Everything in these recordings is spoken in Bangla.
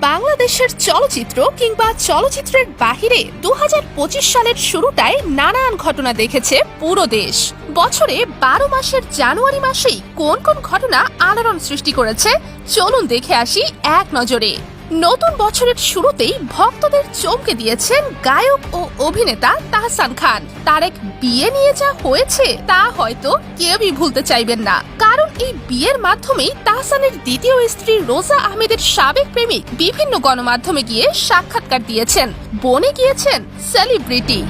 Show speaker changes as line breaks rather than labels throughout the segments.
বাংলাদেশের চলচ্চিত্র কিংবা চলচ্চিত্রের বাহিরে দু হাজার পঁচিশ সালের শুরুটায় নানান ঘটনা দেখেছে পুরো দেশ। বছরে বারো মাসের জানুয়ারি মাসেই কোন কোন ঘটনা আলোড়ন সৃষ্টি করেছে? চলুন দেখে আসি এক নজরে। নতুন বছরের শুরুতেই ভক্তদের চমকে দিয়েছেন গায়ক ও অভিনেতা তাহসান খান। তার এক বিয়ে নিয়ে যা হয়েছে, তা হয়তো কেউই ভুলতে চাইবেন না। কারণ এই বিয়ের মাধ্যমেই তাহসানের দ্বিতীয় স্ত্রী রোজা আহমেদের সাবেক প্রেমিক বিভিন্ন গণমাধ্যমে গিয়ে সাক্ষাৎকার দিয়েছেন। বনে গিয়েছেন সেলিব্রিটি।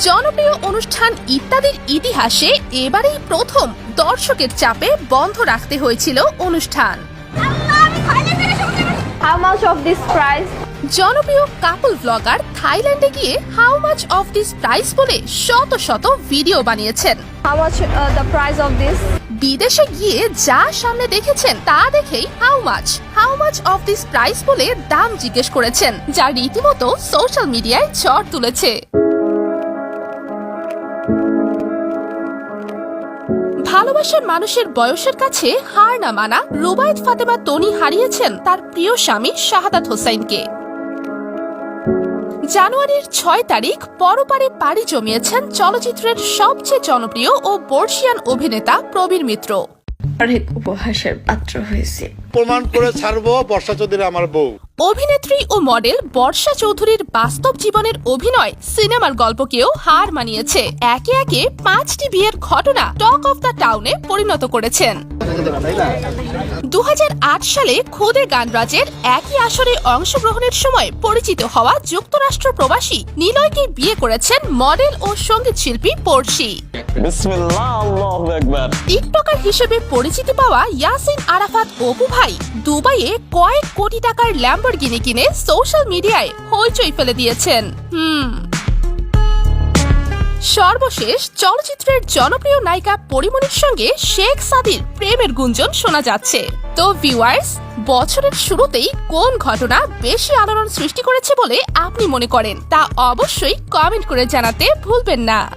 জনপ্রিয় অনুষ্ঠান ইত্যাদির ইতিহাসে এবারেই প্রথম দর্শকের চাপে বন্ধ রাখতে হয়েছিল অনুষ্ঠান।
How much of this price?
জনপ্রিয় কাপল ব্লগার থাইল্যান্ডে গিয়ে how much of this price বলে শত শত ভিডিও বানিয়েছেন
How much uh, the price of this?
বিদেশে গিয়ে যা সামনে দেখেছেন তা দেখেই how much how much of this price বলে দাম জিজ্ঞেস করেছেন যা রীতিমতো সোশ্যাল মিডিয়ায় ঝড় তুলেছে ভালোবাসার মানুষের বয়সের কাছে হার না মানা রুবায়েত ফাতেমা তনি হারিয়েছেন তার প্রিয় স্বামী শাহাদাত হোসাইনকে। জানুয়ারির ছয় তারিখ পরপারে পাড়ি জমিয়েছেন চলচ্চিত্রের সবচেয়ে জনপ্রিয় ও বর্ষিয়ান অভিনেতা প্রবীর মিত্র।
অনেক উপহাসের পাত্র হয়েছে।
প্রমাণ করে ছাড়বো বর্ষা চৌধুরী আমার বউ।
অভিনেত্রী ও মডেল বর্ষা চৌধুরীর বাস্তব জীবনের অভিনয় সিনেমার গল্পকেও হার মানিয়েছে। একে একে পাঁচটি বিয়ের ঘটনা টক অফ দ্য টাউনে পরিণত করেছেন। দু হাজার আট সালে খুদে গানরাজের একই আসরে অংশগ্রহণের সময় পরিচিত হওয়া যুক্তরাষ্ট্র প্রবাসী নিলয়কে বিয়ে করেছেন মডেল ও সংগীত শিল্পী পড়শি। টিকটকার হিসেবে পরিচিতি পাওয়া ইয়াসিন আরাফাত অপু ভাই দুবাইয়ে কয়েক কোটি টাকার ল্যাম্বরগিনি কিনে সোশ্যাল মিডিয়ায় হইচই ফেলে দিয়েছেন। হুম। সর্বশেষ চলচ্চিত্রের জনপ্রিয় নায়িকা পরিমণির সঙ্গে শেখ সাদির প্রেমের গুঞ্জন শোনা যাচ্ছে। তো ভিউয়ার্স বছরের শুরুতেই কোন ঘটনা বেশি আলোড়ন সৃষ্টি করেছে বলে আপনি মনে করেন? তা অবশ্যই কমেন্ট করে জানাতে ভুলবেন না।